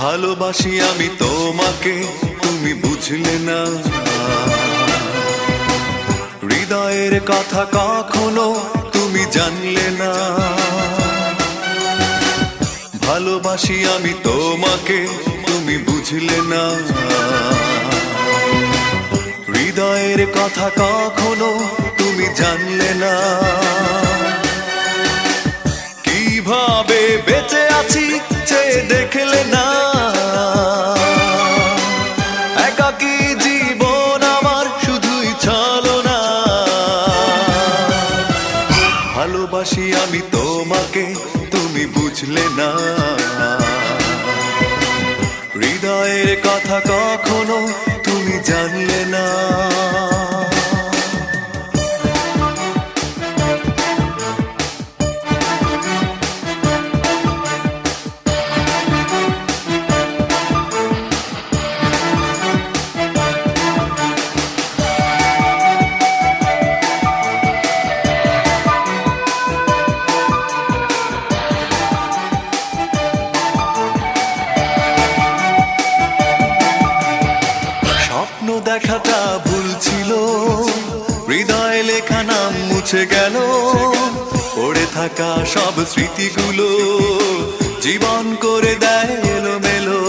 ভালোবাসি আমি তোমাকে, তুমি বুঝলে না। হৃদয়ের কথা কখনো তুমি জানলে না। ভালোবাসি আমি তোমাকে, তুমি বুঝলে না। হৃদয়ের কথা কখনো তুমি জানলে না। ভালোবাসি আমি তোমাকে তুমি বুঝলে না। হৃদয়ের কথা কখনো তুমি জানলে না। দেখাটা ভুল ছিল। হৃদয় লেখা নাম মুছে গেল। পড়ে থাকা সব স্মৃতিগুলো জীবন করে দেয় এলো মেলো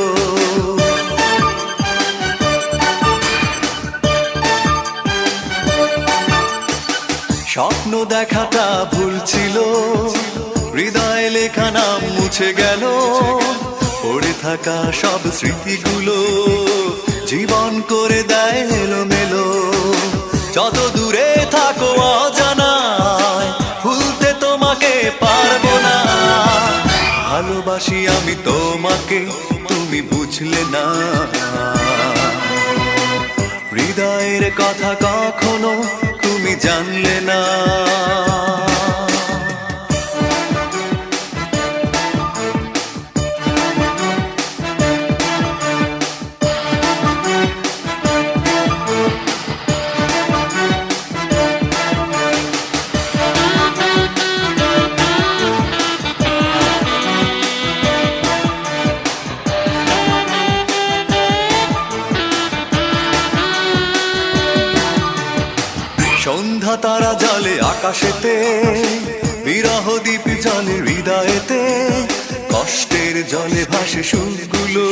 স্বপ্ন দেখাটা ভুল ছিল। হৃদয় লেখা নাম মুছে গেল। পড়ে থাকা সব স্মৃতিগুলো জীবন করে দেয় এলো মেলো যত দূরে থাকো অজানায়, ভুলতে তোমাকে পারব না। ভালোবাসি আমি তোমাকে, তুমি বুঝলে না। হৃদয়ের কথা কখনো তুমি জানলে না। সন্ধ্যা তারা জলে আকাশেতে, বিরহ দ্বীপ জলে হৃদয়েতে, কষ্টের জলে ভাসে সুরগুলো,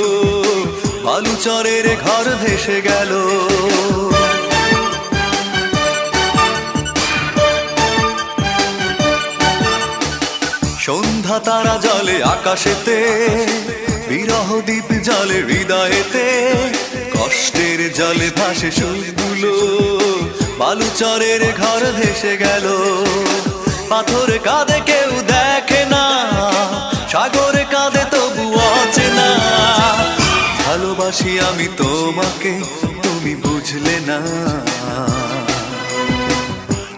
বালুচরের ঘর ভেসে গেল। সন্ধ্যা তারা জলে আকাশেতে, বিরহ দ্বীপ জলে হৃদয়েতে, কষ্টের জলে ভাসে সুরগুলো বালুচরের ঘর ভেসে গেল। পাথর কাঁদে কেউ দেখে না, সাগরে কাঁদে তবু অচেনা। ভালোবাসি আমি তোমাকে, তুমি বুঝলে না।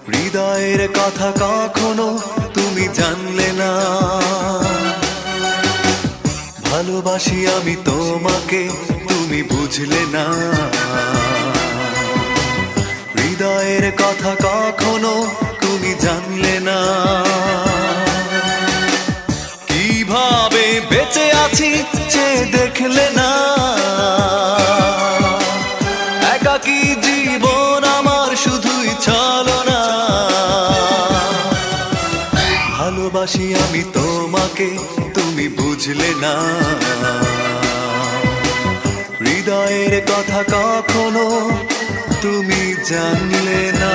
হৃদয়ের কথা কখনো তুমি জানলে না। ভালোবাসি আমি তোমাকে, তুমি বুঝলে না। হৃদয়ের কথা কখনো তুমি জানলে না। কীভাবে বেঁচে আছি যে দেখলে না। একাকী জীবন আমার শুধুই ছলো না ভালোবাসি আমি তোমাকে, তুমি বুঝলে না। হৃদয়ের কথা কখনো তুমি জানলে না।